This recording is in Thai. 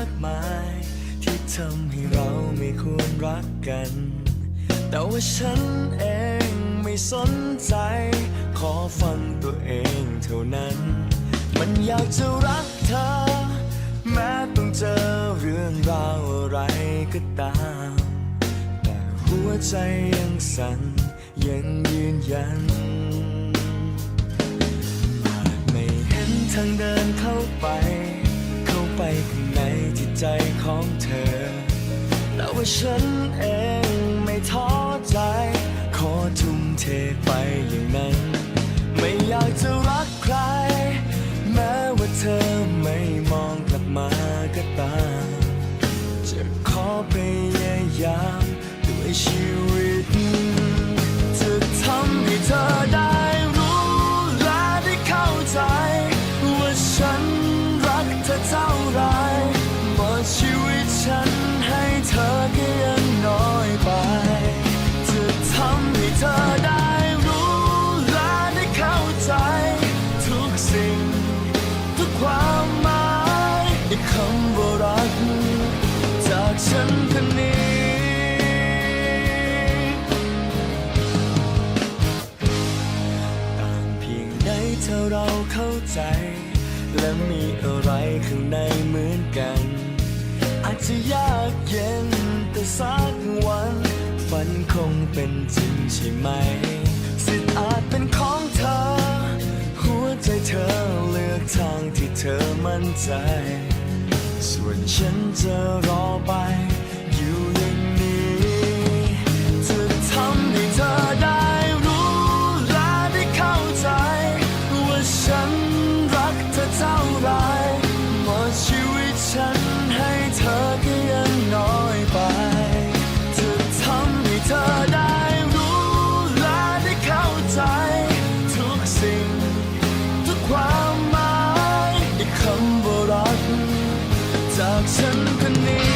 ากมาย ที่ทำให้เราไม่ควรรักกัน แต่ว่าฉันเองไม่สนใจ ขอฟังตัวเองเท่านั้น มันอยากจะรักเธอ แม้ต้องเจอเรื่องราวอะไรก็ตาม แต่หัวใจยังสั่นยังยืนยันไม่เห็นทางเดินเข้าไป ใจของเธอ แต่ว่าฉันเองไม่ท้อใจ ขอทุ่มเทไปอย่างนั้น ไม่อยากจะรักใคร แม้ว่าเธอไม่มองกลับมาก็ตาม จะขอพยายามด้วยชีวิต ฉันคนนี้ ต่างเพียงใดเธอเราเข้าใจ และมีอะไรข้างในเหมือนกัน อาจจะยากเย็นแต่สักวัน ฝันคงเป็นจริงใช่ไหม สิทธิ์อาจเป็นของเธอ หัวใจเธอเลือกทางที่เธอมั่นใจ ส่วนฉันจะรอไปอยู่อย่างนี้จะทำให้เธอได้รู้และได้เข้าใจ ว่าฉันรักเธอเท่าไรหมดชีวิตฉันให้เธอก็ยังน้อยไปจะทำให้เธอได้รู้และได้เข้าใจ ทุกสิ่ง ทุกความหมายอีกคำ symphony